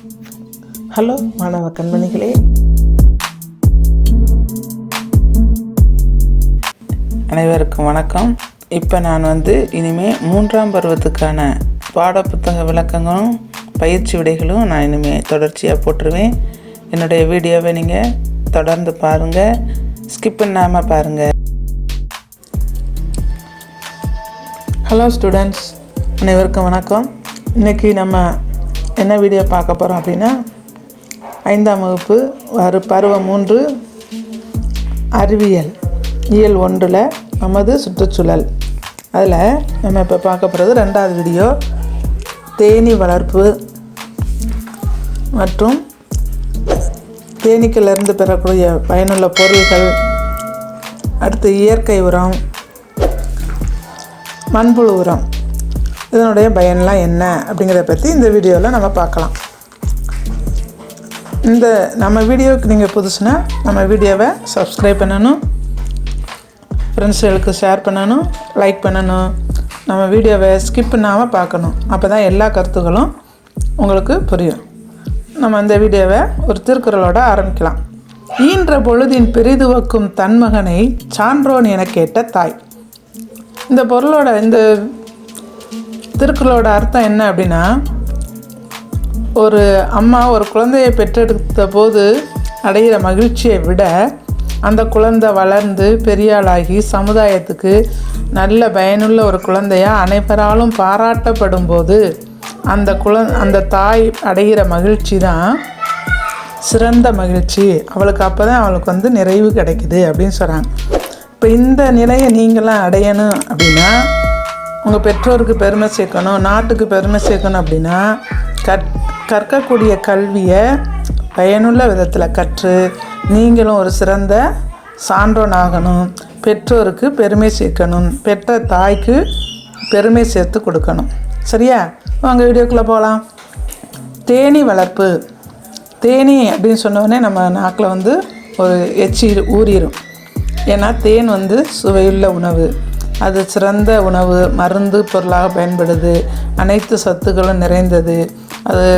Hello மாணவ கண்மணிகளே. அனைவருக்கும் வணக்கம். இப்போ நான் வந்து இனிமேல் மூன்றாம் பருவத்துக்கான பாடப்புத்தக விளக்கங்களும் பயிற்சி விடைகளும் நான் இனிமேல் தொடர்ச்சியாக போட்டுருவேன். என்னுடைய வீடியோவை நீங்கள் தொடர்ந்து பாருங்கள் ஸ்கிப் பண்ணாமல் பாருங்கள் ஹலோ ஸ்டூடெண்ட்ஸ் அனைவருக்கும் வணக்கம். இன்றைக்கி நம்ம என்ன வீடியோ பார்க்க போகிறோம் அப்படின்னா ஐந்தாம் வகுப்பு வரு பருவம் மூன்று அறிவியல். இயல் ஒன்றில் நமது சுற்றுச்சூழல். அதில் நம்ம இப்போ பார்க்க போகிறது ரெண்டாவது வீடியோ தேனீ வளர்ப்பு மற்றும் தேனீக்கிலிருந்து பெறக்கூடிய பயனுள்ள பொருள்கள். அடுத்து இயற்கை உரம் மண்புழு உரம். இதனுடைய பயன்லாம் என்ன அப்படிங்கிறத பற்றி இந்த வீடியோவில் நம்ம பார்க்கலாம். இந்த நம்ம வீடியோவுக்கு நீங்கள் புதுசுனா நம்ம வீடியோவை சப்ஸ்கிரைப் பண்ணணும். ஃப்ரெண்ட்ஸுகளுக்கு ஷேர் பண்ணணும் லைக் பண்ணணும். நம்ம வீடியோவை ஸ்கிப் பண்ணாமல் பார்க்கணும். அப்போ தான் எல்லா கருத்துக்களும் உங்களுக்கு புரியும். நம்ம இந்த வீடியோவை ஒரு திருக்குறளோட ஆரம்பிக்கலாம். ஈன்ற பொழுதின் பெரிதுவக்கும் தன்மகனை சான்றோன் என கேட்ட தாய். இந்த பொருளோட இந்த திருக்குறளோட அர்த்தம் என்ன அப்படின்னா ஒரு அம்மா ஒரு குழந்தையை பெற்றெடுத்த போது அடைகிற மகிழ்ச்சியை விட அந்த குழந்தை வளர்ந்து பெரியாளாகி சமுதாயத்துக்கு நல்ல பயனுள்ள ஒரு குழந்தையா அனைவராலும் பாராட்டப்படும் போது அந்த குழ அந்த தாய் அடைகிற மகிழ்ச்சி தான் சிறந்த மகிழ்ச்சி. அவளுக்கு அப்போ தான் அவளுக்கு வந்து நிறைவு கிடைக்குது அப்படின்னு சொல்கிறாங்க இப்போ இந்த நிலையை நீங்களாம் அடையணும் அப்படின்னா உங்கள் பெற்றோருக்கு பெருமை சேர்க்கணும் நாட்டுக்கு பெருமை சேர்க்கணும் அப்படின்னா கற் கற்கக்கூடிய கல்வியை பயனுள்ள விதத்தில் கற்று நீங்களும் ஒரு சிறந்த சான்றோன் ஆகணும் பெற்றோருக்கு பெருமை சேர்க்கணும். பெற்ற தாய்க்கு பெருமை சேர்த்து கொடுக்கணும். சரியா? வாங்க வீடியோக்குள்ளே போகலாம் தேனீ வளர்ப்பு. தேனி அப்படின்னு சொன்னோடனே நம்ம நாக்கில் வந்து ஒரு எச்சி ஊறிடும் ஏன்னா தேன் வந்து சுவையுள்ள உணவு. அது சிறந்த உணவு மருந்து பொருளாக பயன்படுது. அனைத்து சத்துக்களும் நிறைந்தது. அது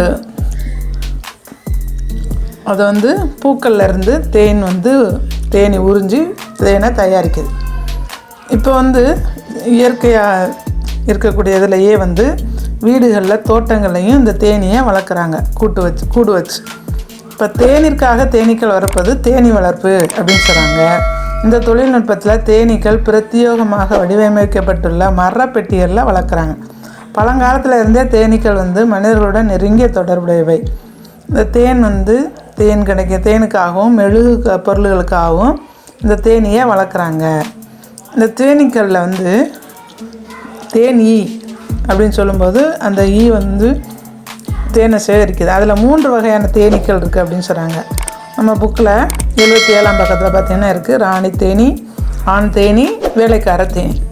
அது வந்து பூக்கள்லேருந்து தேன் வந்து தேனி உறிஞ்சி தேனை தயாரிக்குது. இப்போ வந்து இயற்கையாக இருக்கக்கூடிய இதுலையே வந்து வீடுகளில் தோட்டங்கள்லையும் இந்த தேனியை வளர்க்குறாங்க. கூட்டு வச்சு கூடு வச்சு. இப்போ தேனிற்காக தேனீக்கள் வளர்ப்பது தேனீ வளர்ப்பு அப்படின்னு சொல்கிறாங்க இந்த தொழில்நுட்பத்தில் தேனீக்கள் பிரத்யேகமாக வடிவமைக்கப்பட்டுள்ள மரப்பெட்டிகளில் வளர்க்குறாங்க. பழங்காலத்தில் இருந்தே தேனீக்கள் வந்து மனிதர்களுடன் நெருங்கிய தொடர்புடையவை. இந்த தேன் வந்து தேன் கிடைக்க தேனுக்காகவும் மெழுகு க- பொருள்களுக்காகவும் இந்த தேனியை வளர்க்குறாங்க. இந்த தேனீக்களில் வந்து தேன் ஈ அப்படின்னு சொல்லும்போது அந்த ஈ வந்து தேனை சேகரிக்குது. அதில் மூன்று வகையான தேனீக்கள் இருக்குது அப்படின்னு சொல்கிறாங்க நம்ம புக்கில் எழுபத்தி ஏழாம் பக்கத்தில் பார்த்தீங்கன்னா இருக்குது ராணி தேனி ஆண் தேனி வேலைக்கார தேனி.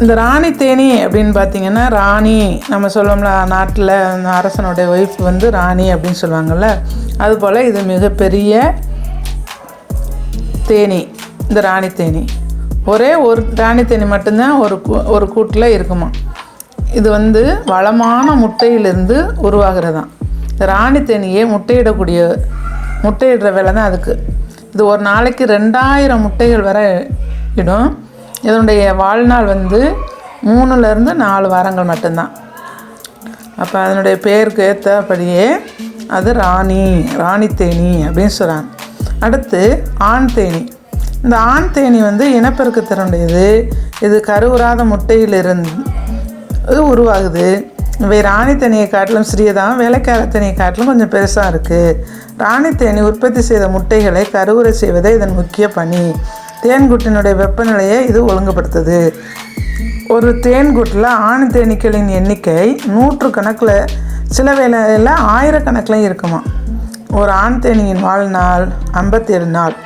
இந்த ராணி தேனி அப்படின்னு பார்த்தீங்கன்னா ராணி நம்ம சொல்லுவோம்ல நாட்டில் அந்த அரசனுடைய ஒய்ஃப் வந்து ராணி அப்படின்னு சொல்லுவாங்கள்ல அதுபோல் இது மிகப்பெரிய தேனி இந்த ராணி தேனி. ஒரே ஒரு ராணி தேனி மட்டும்தான் ஒரு கூ- ஒரு கூட்டில் இருக்குமா இது வந்து வளமான முட்டையிலிருந்து உருவாகிறதான் ராணி தேனியே முட்டையிடக்கூடிய முட்டையிடுற வேலை தான் அதுக்கு. இது ஒரு நாளைக்கு ரெண்டாயிரம் முட்டைகள் வரை இடும். இதனுடைய வாழ்நாள் வந்து மூணுலேருந்து நாலு வாரங்கள் மட்டும்தான். அப்போ அதனுடைய பேருக்கு ஏற்றபடியே அது ராணி ராணி தேனி அப்படின்னு சொல்கிறாங்க அடுத்து ஆண் தேனி. இந்த ஆண் தேனி வந்து இனப்பெருக்கத்தினுடையது. இது கருவுறாத முட்டையிலிருந்து இது உருவாகுது. இவை ராணி தேனியை காட்டிலும் சிறியதான் வேலைக்கார தேனியை காட்டிலும் கொஞ்சம் பெருசாக இருக்குது ராணி தேனி உற்பத்தி செய்த முட்டைகளை கருவுரை செய்வதே இதன் முக்கிய பணி. தேன்குட்டினுடைய வெப்பநிலையை இது ஒழுங்குபடுத்துது. ஒரு தேன்கூட்டில் ஆணி தேனீக்களின் எண்ணிக்கை நூற்று கணக்கில் சில வேளையில் ஆயிரக்கணக்கில் இருக்குமா? ஒரு ஆண் தேனியின் வாழ்நாள் ஐம்பத்தேழு நாள்.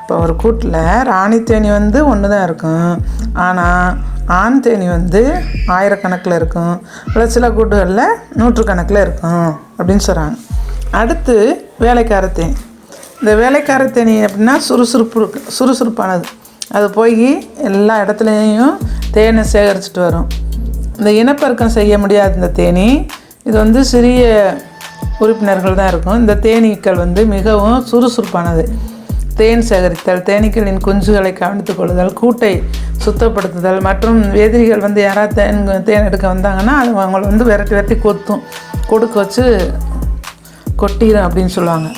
இப்போ ஒரு கூட்டில் ராணி தேனி வந்து ஒன்று தான் இருக்கும். ஆனால் ஆண் தேனி வந்து ஆயிரக்கணக்கில் இருக்கும். சில கூட்டுகளில் நூற்றுக்கணக்கில் இருக்கும் அப்படின்னு சொல்கிறாங்க அடுத்து வேலைக்கார தேனி. இந்த வேலைக்கார தேனி அப்படின்னா சுறுசுறுப்பு இருக்கு சுறுசுறுப்பானது. அது போய் எல்லா இடத்துலையும் தேனை சேகரிச்சுட்டு வரும். இந்த இனப்பெருக்கம் செய்ய முடியாத இந்த தேனி இது வந்து சிறிய உறுப்பினர்கள் தான் இருக்கும். இந்த தேனீக்கள் வந்து மிகவும் சுறுசுறுப்பானது. தேன் சேகரித்தல் தேனீக்களின் குஞ்சுகளை கவனித்துக் கொள்ளுதல் கூட்டை சுத்தப்படுத்துதல் மற்றும் எதிரிகள் வந்து யாராவது தேன் தேன் எடுக்க வந்தாங்கன்னா அது அவங்கள வந்து விரட்டி விரட்டி கொத்தும். கொடுக்க வச்சு கொட்டிடும் அப்படின்னு சொல்லுவாங்க.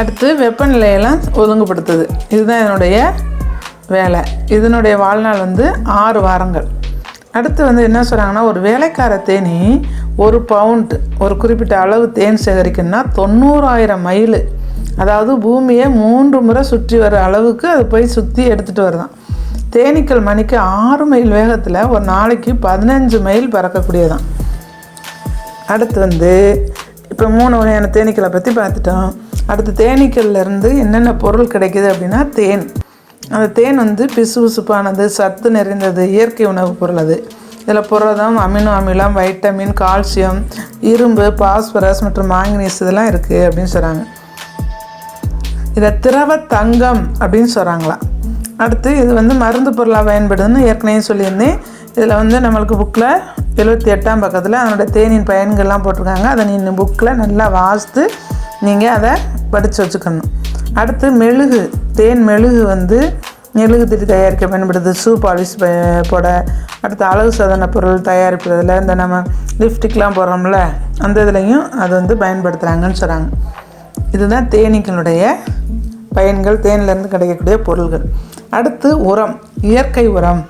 அடுத்து வெப்பநிலையெல்லாம் ஒழுங்குபடுத்துது. இதுதான் என்னுடைய வேலை. இதனுடைய வாழ்நாள் வந்து ஆறு வாரங்கள். அடுத்து வந்து என்ன சொல்கிறாங்கன்னா ஒரு வேலைக்கார தேனி ஒரு பவுண்ட் ஒரு குறிப்பிட்ட அளவு தேன் சேகரிக்கணும்னா தொண்ணூறாயிரம் மைல் அதாவது பூமியை மூன்று முறை சுற்றி வர அளவுக்கு அது போய் சுற்றி எடுத்துகிட்டு வருதான். தேனீக்கள் மணிக்கு ஆறு மைல் வேகத்தில் ஒரு நாளைக்கு பதினஞ்சு மைல் பறக்கக்கூடியதான். அடுத்து வந்து இப்போ மூணு வகையான தேனீக்களை பற்றி பார்த்துட்டோம். அடுத்து தேனீக்கள்லேருந்து என்னென்ன பொருள் கிடைக்குது அப்படின்னா தேன். அந்த தேன் வந்து பிசுபிசுப்பானது சத்து நிறைந்தது இயற்கை உணவுப் பொருள் அது. இதில் புரதம் அமினோ அமிலம் வைட்டமின் கால்சியம் இரும்பு பாஸ்பரஸ் மற்றும் மாங்கனீஸ் இதெல்லாம் இருக்குது அப்படின்னு சொல்கிறாங்க இதை திரவ தங்கம் அப்படின்னு சொல்கிறாங்களாம் அடுத்து இது வந்து மருந்து பொருளாக பயன்படுதுன்னு ஏற்கனவே சொல்லியிருந்தேன். இதில் வந்து நம்மளுக்கு புக்கில் எழுபத்தி எட்டாம் பக்கத்தில் அதனோட தேனின் பயன்கள்லாம் போட்டிருக்காங்க. அதை நீங்கள் புக்கில் நல்லா வாசித்து நீங்கள் அதை படித்து வச்சுக்கணும். அடுத்து மெழுகு தேன் மெழுகு வந்து மெழுகு திரி தயாரிக்க பயன்படுது. ஷூ பாலிஷ் போட. அடுத்து அழகு சாதன பொருள் தயாரிப்பதில் இந்த நம்ம லிப்ஸ்டிக்லாம் போடுறோம்ல அந்த இதுலேயும் அது வந்து பயன்படுத்துகிறாங்கன்னு சொல்கிறாங்க இதுதான் தேனீக்களுடைய பயன்கள் தேனிலேருந்து கிடைக்கக்கூடிய பொருள்கள். அடுத்து உரம் இயற்கை உரம்.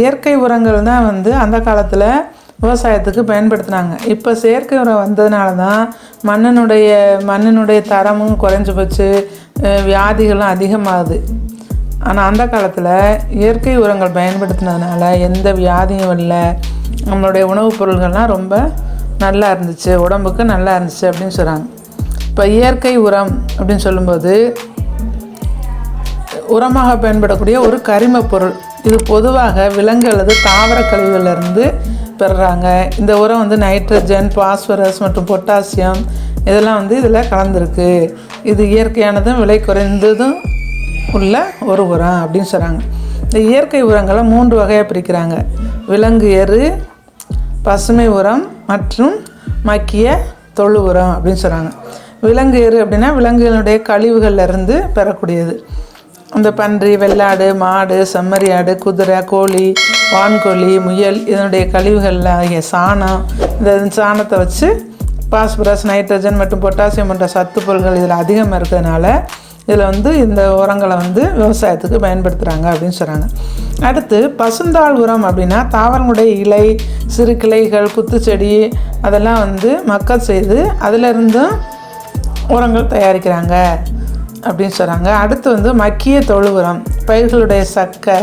இயற்கை உரங்கள் தான் வந்து அந்த காலத்தில் விவசாயத்துக்கு பயன்படுத்தினாங்க. இப்போ செயற்கை உரம் வந்ததுனால தான் மண்ணினுடைய மண்ணினுடைய தரமும் குறைஞ்சி போச்சு வியாதிகளும் அதிகமாகுது. ஆனால் அந்த காலத்தில் இயற்கை உரங்கள் பயன்படுத்தினதுனால எந்த வியாதியும் இல்லை. நம்மளுடைய உணவுப் பொருள்கள்லாம் ரொம்ப நல்லா இருந்துச்சு உடம்புக்கு நல்லா இருந்துச்சு அப்படின்னு சொல்கிறாங்க இப்போ இயற்கை உரம் அப்படின்னு சொல்லும்போது உரமாக பயன்படக்கூடிய ஒரு கரிம பொருள். இது பொதுவாக விலங்கு அல்லது தாவர கழிவுகளிலிருந்து பெறுறாங்க. இந்த உரம் வந்து நைட்ரஜன் பாஸ்பரஸ் மற்றும் பொட்டாசியம் இதெல்லாம் வந்து இதில் கலந்துருக்கு. இது இயற்கையானதும் விலை குறைந்ததும் உள்ள ஒரு உரம் அப்படின்னு சொல்கிறாங்க இந்த இயற்கை உரங்களை மூன்று வகையாக பிரிக்கிறாங்க. விலங்கு எரு பசுமை உரம் மற்றும் மக்கிய தொழு உரம் அப்படின்னு சொல்கிறாங்க விலங்கு எரு அப்படின்னா விலங்குகளுடைய கழிவுகள்லேருந்து பெறக்கூடியது. இந்த பன்றி வெள்ளாடு மாடு செம்மறி ஆடு குதிரை கோழி வான்கோழி முயல் இதனுடைய கழிவுகளில் ஆகிய சாணம் இந்த சாணத்தை வச்சு பாஸ்பரஸ் நைட்ரஜன் மற்றும் பொட்டாசியம் போன்ற சத்து பொருட்கள் இதில் அதிகமாக இருக்கிறதுனால இதில் வந்து இந்த உரங்களை வந்து விவசாயத்துக்கு பயன்படுத்துகிறாங்க அப்படின்னு சொல்கிறாங்க அடுத்து பசுந்தாள் உரம் அப்படின்னா தாவரங்களுடைய இலை சிறு கிளைகள் குத்துச்செடி அதெல்லாம் வந்து மக்கள் செய்து அதிலிருந்தும் உரங்கள் தயாரிக்கிறாங்க அப்படின்னு சொல்கிறாங்க அடுத்து வந்து மக்கிய தொழு உரம் பயிர்களுடைய சக்கை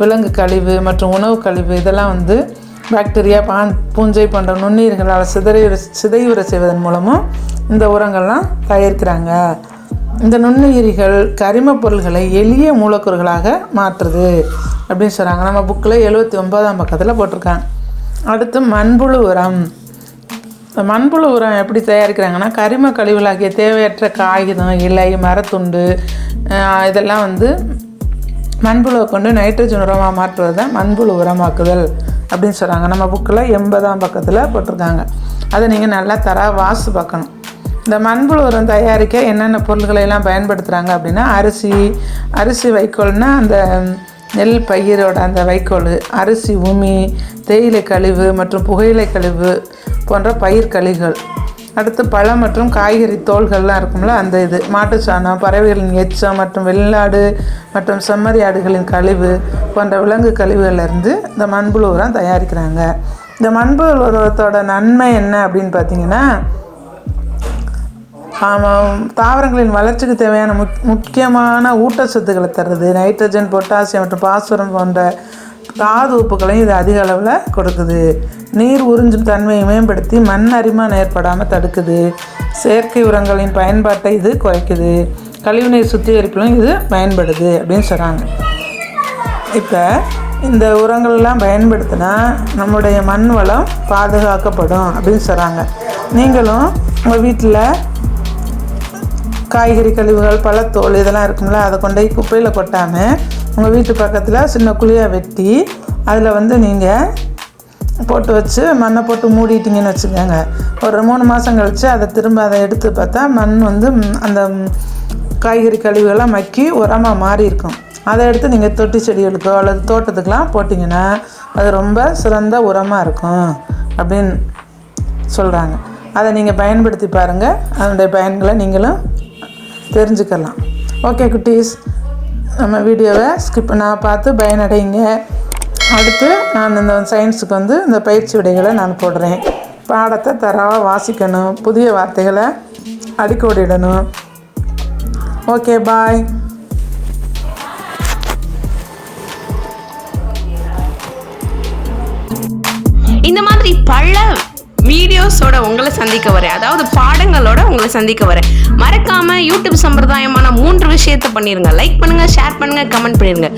விலங்கு கழிவு மற்றும் உணவு கழிவு இதெல்லாம் வந்து பாக்டீரியா பான் பூஞ்சை போன்ற நுண்ணுயிர்களால் சிதறையுற சிதையுற செய்வதன் மூலமும் இந்த உரங்கள்லாம் தயாரிக்கிறாங்க. இந்த நுண்ணுயிரிகள் கரிமப் பொருள்களை எளிய மூலக்கூறுகளாக மாற்றுது அப்படின்னு சொல்கிறாங்க நம்ம புக்கில் எழுபத்தி ஒன்பதாம் பக்கத்தில் போட்டிருக்காங்க. அடுத்து மண்புழு உரம். இந்த மண்புழு உரம் எப்படி தயாரிக்கிறாங்கன்னா கரிம கழிவுகளாகிய தேவையற்ற காகிதம் இலை மரத்துண்டு இதெல்லாம் வந்து மண்புழுவை கொண்டு நைட்ரஜன் உரமாக மாற்றுவது தான் மண்புழு உரமாக்குதல் அப்படின்னு சொல்கிறாங்க நம்ம புக்கில் எண்பதாம் பக்கத்தில் போட்டிருக்காங்க. அதை நீங்கள் நல்லா தர வாசு பார்க்கணும். இந்த மண்புழு உரம் தயாரிக்க என்னென்ன பொருள்களை எல்லாம் பயன்படுத்துகிறாங்க அப்படின்னா அரிசி அரிசி வைக்கோல்னால் அந்த நெல் பயிரோட அந்த வைக்கோல் அரிசி உமி தேயிலை கழிவு மற்றும் புகையிலை கழிவு போன்ற பயிர் கழிவுகள் அடுத்து பழம் மற்றும் காய்கறி தோள்கள்லாம் இருக்கும்ல அந்த இது. மாட்டுச்சாணம் பறவைகளின் எச்சம் மற்றும் வெள்ளாடு மற்றும் செம்மறி ஆடுகளின் கழிவு போன்ற விலங்கு கழிவுகள்லேருந்து இந்த மண்புழு உரம் தயாரிக்கிறாங்க. இந்த மண்புழு உரத்தோட நன்மை என்ன அப்படின்னு பார்த்தீங்கன்னா தாவரங்களின் வளர்ச்சிக்கு தேவையான முக் முக்கியமான ஊட்டச்சத்துக்களை தருது. நைட்ரஜன் பொட்டாசியம் மற்றும் பாஸ்பரம் போன்ற தாது உப்புகளையும் இது அதிக அளவில் கொடுக்குது. நீர் உறிஞ்சும் தன்மையை மேம்படுத்தி மண் அரிமான் ஏற்படாமல் தடுக்குது. செயற்கை உரங்களின் பயன்பாட்டை இது குறைக்குது. கழிவுநீர் சுத்திகரிப்பிலும் இது பயன்படுது அப்படின்னு சொல்கிறாங்க இப்போ இந்த உரங்கள்லாம் பயன்படுத்தினா நம்முடைய மண் வளம் பாதுகாக்கப்படும் அப்படின்னு சொல்கிறாங்க நீங்களும் உங்கள் வீட்டில் காய்கறி கழிவுகள் பழத்தோல் இதெல்லாம் இருக்கும்ல அதை கொண்டு போய் குப்பையில் கொட்டாமல் உங்கள் வீட்டு பக்கத்தில் சின்ன குழியாக வெட்டி அதில் வந்து நீங்கள் போட்டு வச்சு மண்ணை போட்டு மூடிட்டிங்கன்னு வச்சுக்கோங்க. ஒரு மூணு மாதம் கழித்து அதை திரும்ப அதை எடுத்து பார்த்தா மண் வந்து அந்த காய்கறி கழிவுகள்லாம் மக்கி உரமாக மாறி இருக்கும். அதை எடுத்து நீங்கள் தொட்டி செடிகளுக்கோ அல்லது தோட்டத்துக்கெலாம் போட்டிங்கன்னா அது ரொம்ப சிறந்த உரமாக இருக்கும் அப்படின்னு சொல்கிறாங்க அதை நீங்கள் பயன்படுத்தி பாருங்கள் அதனுடைய பயன்களை நீங்களும் தெரிஞ்சுக்கலாம். ஓகே குட்டீஸ். நம்ம வீடியோவை ஸ்கிப் நான் பார்த்து பயனடைங்க. அடுத்து நான் இந்த சயின்ஸுக்கு வந்து இந்த பயிற்சி விடைகளை நான் போடுறேன். பாடத்தை தரவாக வாசிக்கணும். புதிய வார்த்தைகளை அடிக்கோடிடணும். ஓகே பாய் இந்த மாதிரி பல வீடியோஸோட உங்களை சந்திக்க வரேன். அதாவது பாடங்களோட உங்களை சந்திக்க வரேன். மறக்காம யூடியூப் சம்பிரதாயமான மூன்று விஷயத்த பண்ணிருங்க. லைக் பண்ணுங்க ஷேர் பண்ணுங்க கமெண்ட் பண்ணிருங்க.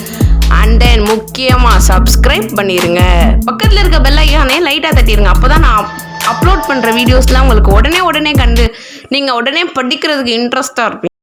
அண்ட் தென் முக்கியமா சப்ஸ்கிரைப் பண்ணிருங்க. பக்கத்துல இருக்க பெல் ஐக்கானே லைட்டா தட்டிருங்க. அப்பதான் நான் அப்லோட் பண்ற வீடியோஸ்லாம் உங்களுக்கு உடனே உடனே கண்டு நீங்க உடனே படிக்கிறதுக்கு இன்ட்ரெஸ்டா இருப்பீங்க.